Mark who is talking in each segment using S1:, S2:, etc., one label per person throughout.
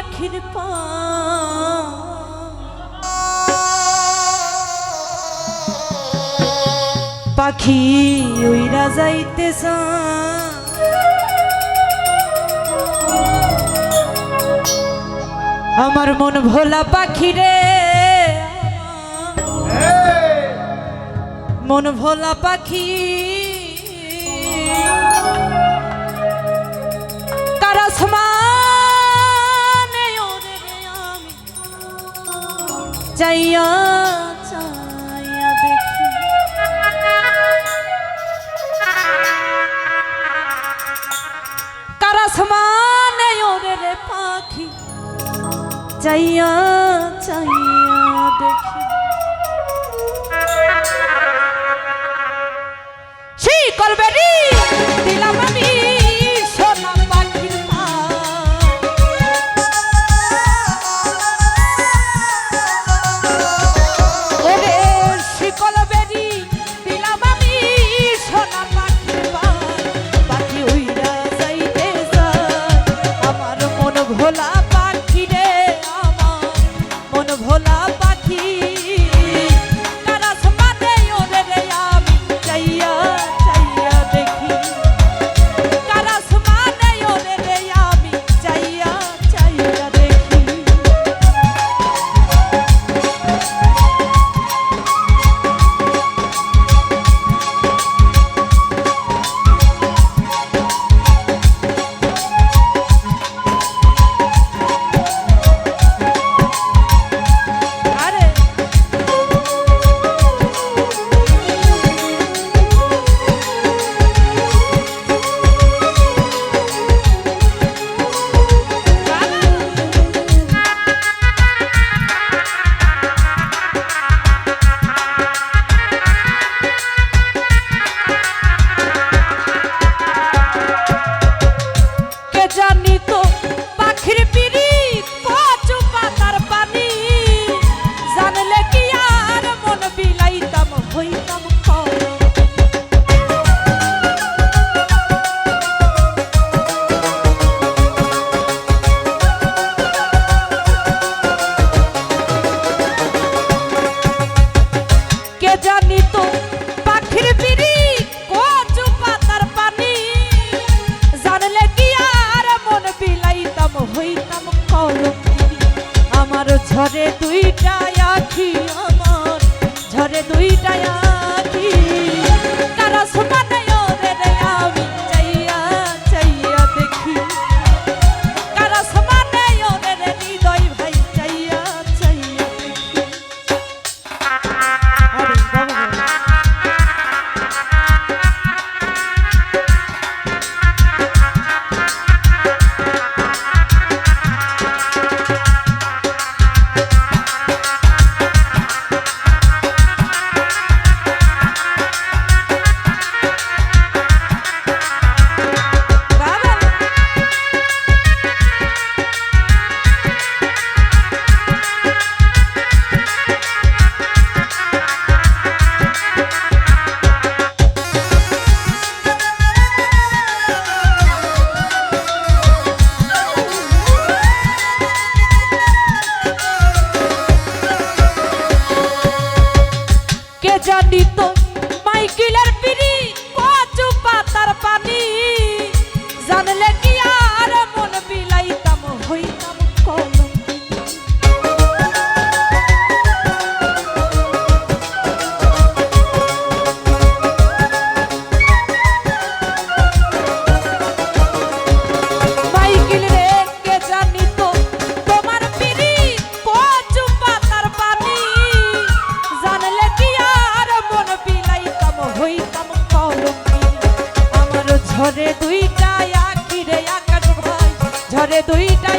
S1: পাখির পাখি ওই রাজাইতে আমার মন ভোলা পাখি রে। মন ভোলা পাখি। কারা চাইয়া চাইয়া দেখি। কারাসমানে ওরে পাখি চাইয়া পাখি দুইটা আখিরে আকাশ ভাই। ঝরে দুইটা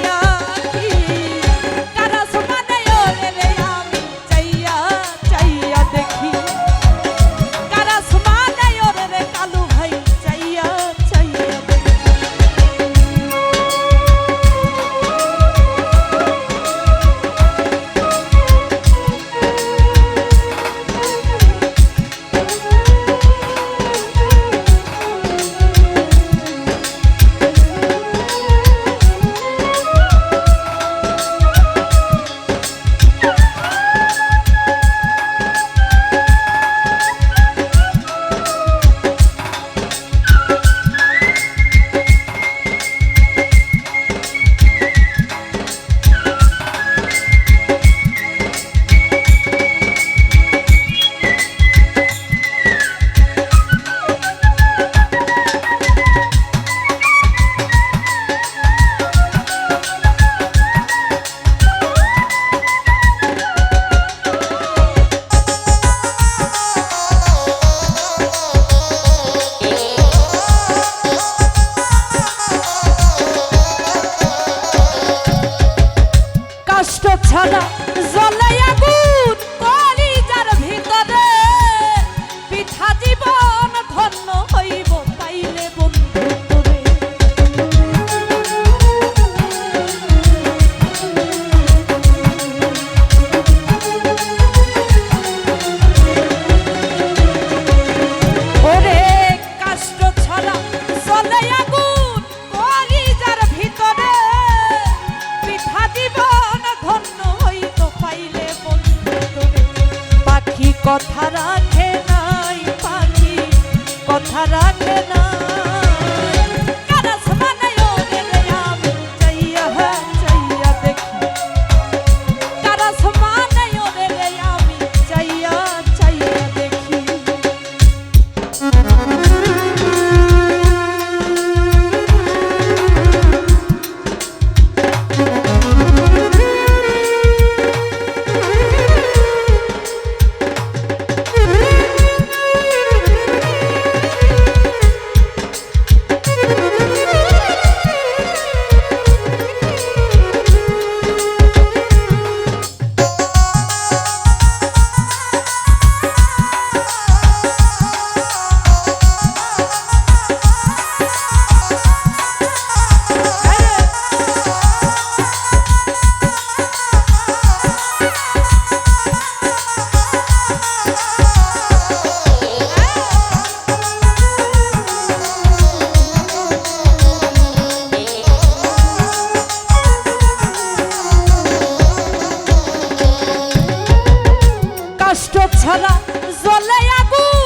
S1: কষ্ট ছাড়া জলে আগুন